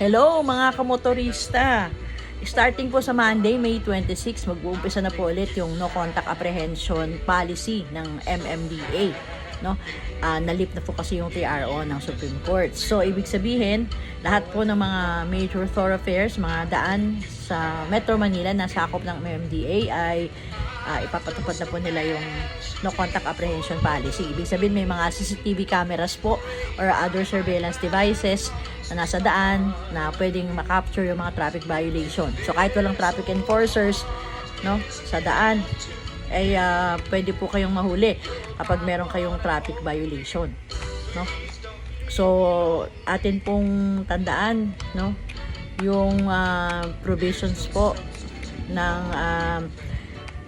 Hello mga kamotorista! Starting po sa Monday, May 26, mag-uumpisa na po ulit yung no contact apprehension policy ng MMDA. No? Ah, nalip na po kasi yung TRO ng Supreme Court. So, ibig sabihin, lahat po ng mga major thoroughfares, mga daan sa Metro Manila na sakop ng MMDA ay ah, ipapatupad na po nila yung no contact apprehension policy. Ibig sabihin may mga CCTV cameras po or other surveillance devices na nasa daan na pwedeng makapture yung mga traffic violation. So kahit walang traffic enforcers no sa daan ay ah, pwede po kayong mahuli kapag meron kayong traffic violation no? So atin pong tandaan no? Yung ah, provisions po ng ah,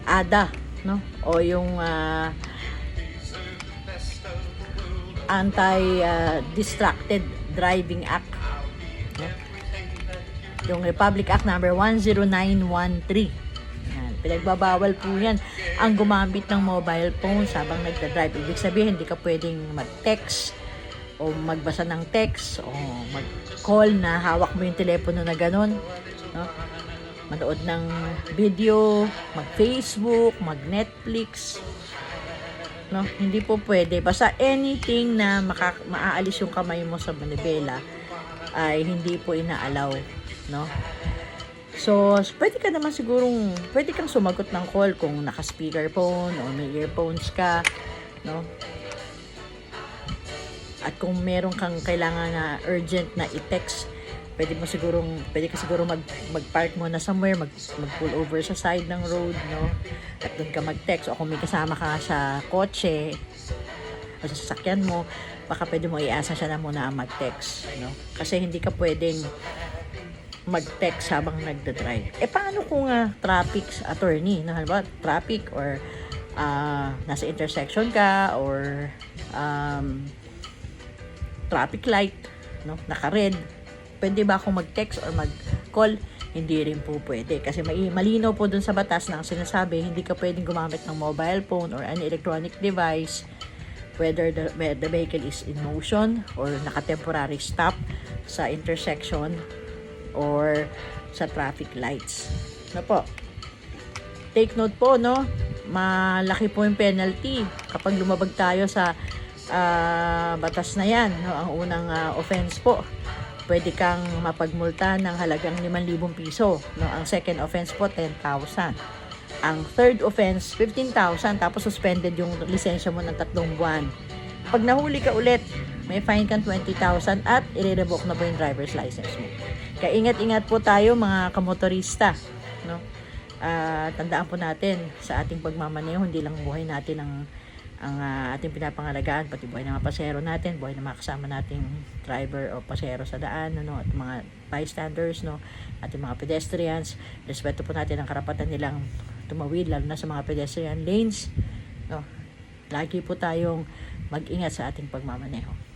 ADA no? O yung ah, anti ah, distracted driving act no? yung Republic Act number 10913 yan, pinagbabawal po yan ang gumamit ng mobile phone habang nagda-drive ibig sabihin hindi ka pwedeng mag-text o magbasa ng text o mag-call na hawak mo yung telepono na ganun no? manood ng video, mag-Facebook, mag-Netflix. No, hindi po pwede. Basta anything na maka, maaalis yung kamay mo sa manibela ay hindi po inaalaw, no? So, pwede ka naman sigurong, pwede kang sumagot ng call kung naka-speakerphone o may earphones ka, no? At kung meron kang kailangan na urgent na i-text, pwede mo sigurong pwede ka siguro mag mag-park muna somewhere, mag mag-pull over sa side ng road, no? At doon ka mag-text o kung may kasama ka sa kotse o sa sasakyan mo, baka pwede mo iasa siya na muna ang mag-text, no? Kasi hindi ka pwedeng mag-text habang nagda-drive. Eh paano kung uh, traffic attorney, no? Halimbawa, traffic or ah, nasa intersection ka or um, traffic light, no? Naka-red. Pwede ba akong mag-text or mag-call? Hindi rin po pwede. Kasi malinaw po dun sa batas na ang sinasabi, hindi ka pwedeng gumamit ng mobile phone or any electronic device whether the, whether the vehicle is in motion or naka-temporary stop sa intersection or sa traffic lights. Na po. Take note po, no? Malaki po yung penalty kapag lumabag tayo sa ah, batas na yan. No? Ang unang ah, offense po, pwede kang mapagmulta ng halagang 5,000 piso. No? Ang second offense po, 10,000. Ang third offense, 15,000 tapos suspended yung lisensya mo ng tatlong buwan. Pag nahuli ka ulit, may fine kang 20,000 at i-revoke na po yung driver's license mo. Kaya ingat-ingat po tayo mga kamotorista. No? Ah, tandaan po natin sa ating pagmamaneho, hindi lang buhay natin ang ang ah, ating pinapangalagaan, pati buhay ng mga pasero natin, buhay ng mga kasama nating driver o pasero sa daan, ano, at mga bystanders, no, ating mga pedestrians. Respeto po natin ang karapatan nilang tumawid, lalo na sa mga pedestrian lanes. No. Lagi po tayong mag-ingat sa ating pagmamaneho.